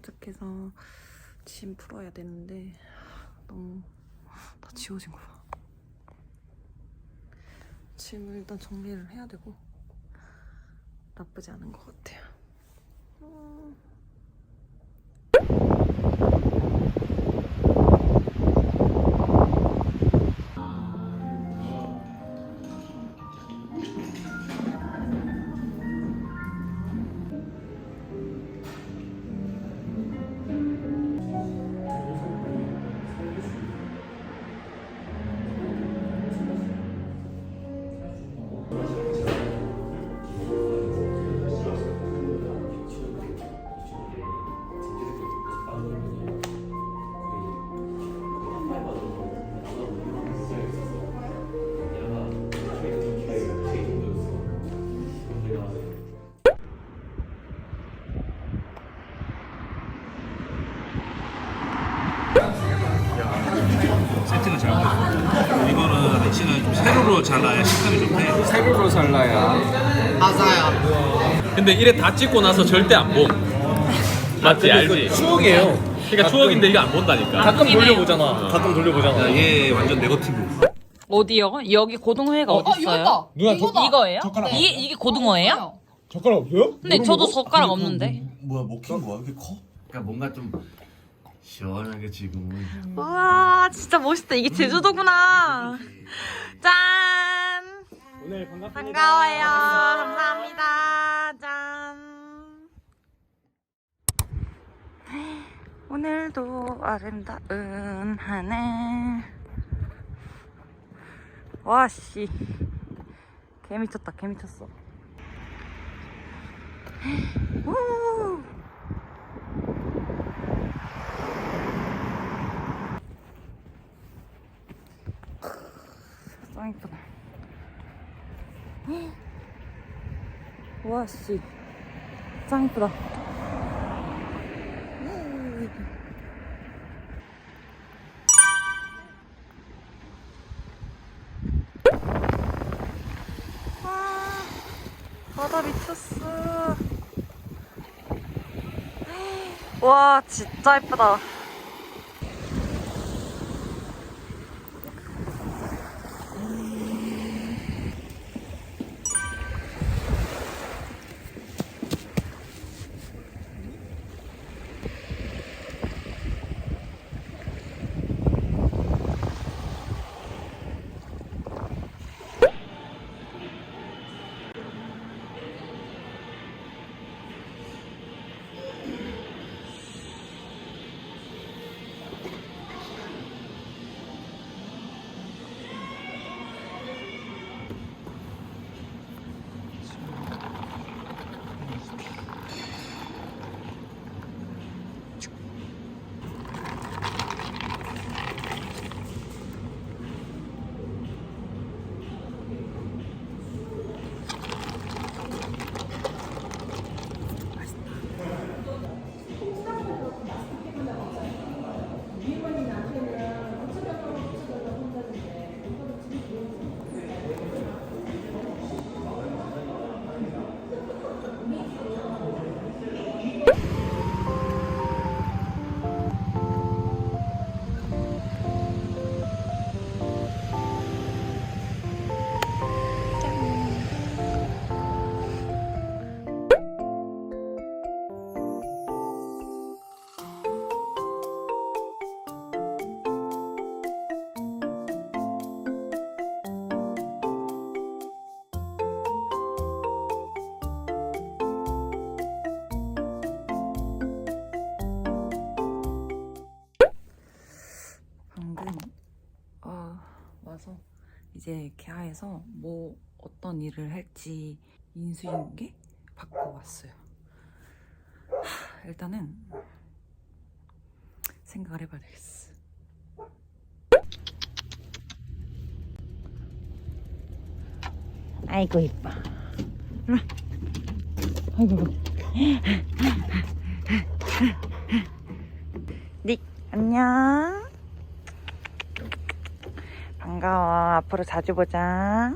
도착해서 짐 풀어야 되는데 너무 다 지워진 거 봐. 짐을 일단 정리를 해야 되고 나쁘지 않은 것 같아요. 음. 좋대. 세로로 잘라야 근데 이래 다 찍고 나서 절대 안 봄. 맞지 알지? 추억이에요. 그러니까 추억인데 이게 안 본다니까. 가끔 돌려보잖아. 가끔 돌려보잖아. 야, 얘 완전 네거티브. 어디요? 여기 고등어회가 어, 디 있어요? 누나 이거예요? 이게 이게 고등어예요? 젓가락 없어요? 근데 저도 젓가락 없는데. 뭐야 먹힌 거야? 왜 이렇게 커? 그러니까 뭔가 좀 시원하게 지금은 와 진짜 멋있다. 이게 제주도구나. 짠. 오늘 반갑습니다. 반가워요. 감사합니다. 짠. 오늘도 아름다운 하늘. 와, 씨. 개 미쳤다, 개 미쳤어. 우! 짱 이쁘다. 와, 씨. 짱 이쁘다. 와, 바다 미쳤어. 와, 진짜 예쁘다. 이제 개하에서 뭐 어떤 일을 할지 인수인계 받고 왔어요. 하, 일단은 생각을 해봐야 되겠어. 아이고 이뻐. 아이고. 닉 안녕. 반가워. 앞으로 자주 보자. 아,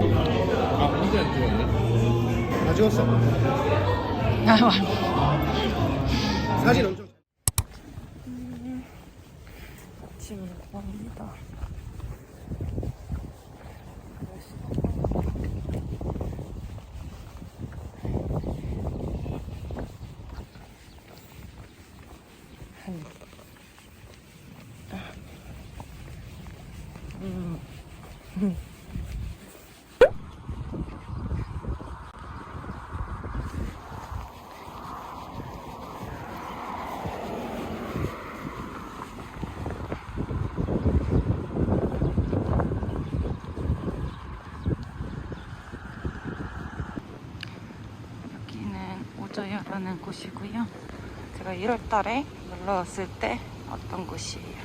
혼자 안 찍었네? 다 찍었어. 아, 사진 엄청. 곳이고요. 제가 1월 달에 놀러 왔을 때 왔던 곳이에요.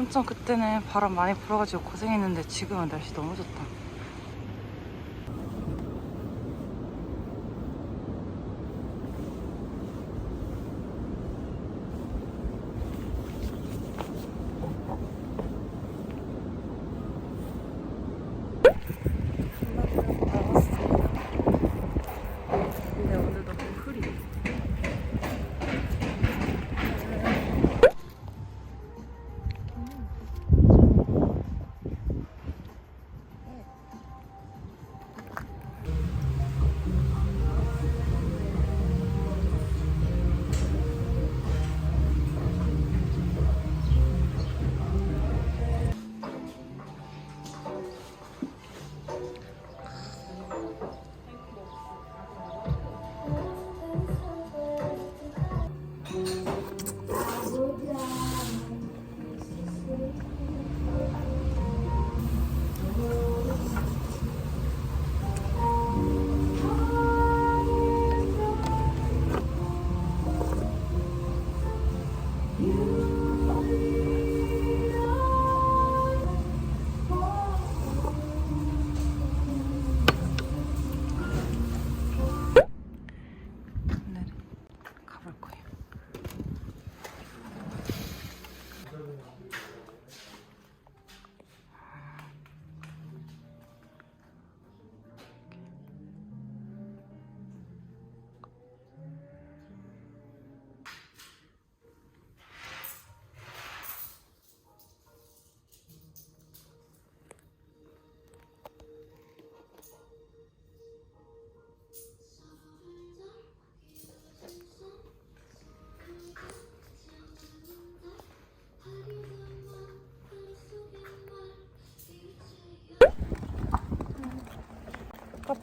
엄청 그때는 바람 많이 불어가지고 고생했는데 지금은 날씨 너무 좋다.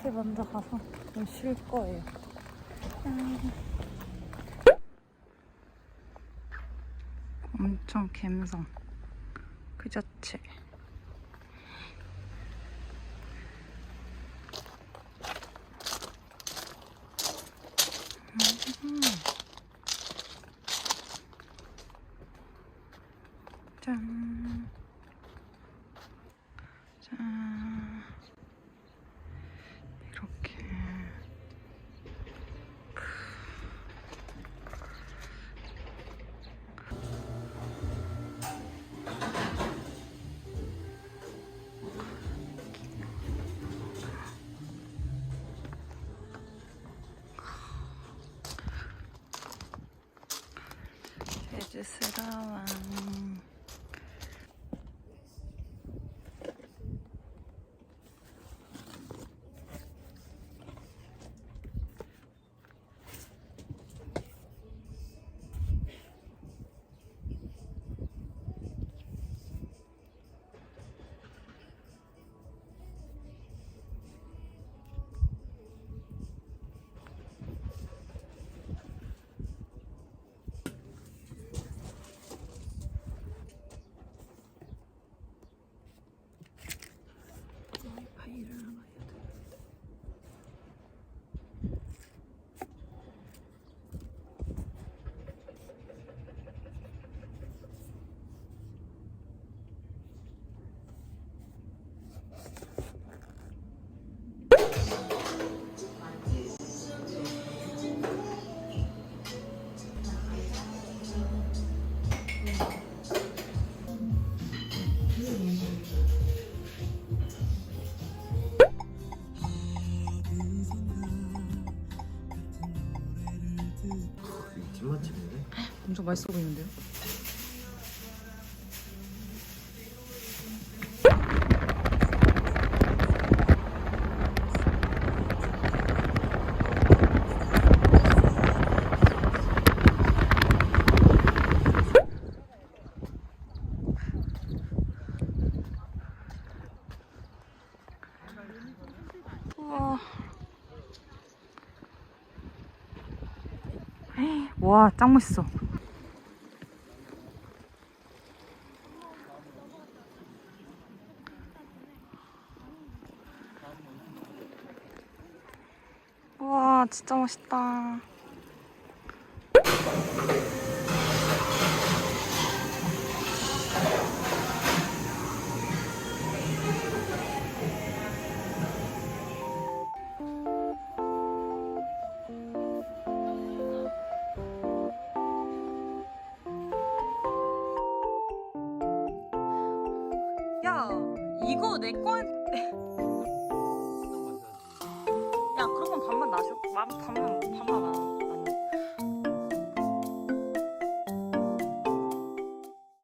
카페 먼저 가서 좀 쉴 거예요. 엄청 갬성 그 자체. 음. 짠. 짠. 주스러워 맛있어 보이는데요? 와, 짱 멋있어. 와, 진짜 멋있다. 야, 이거 내거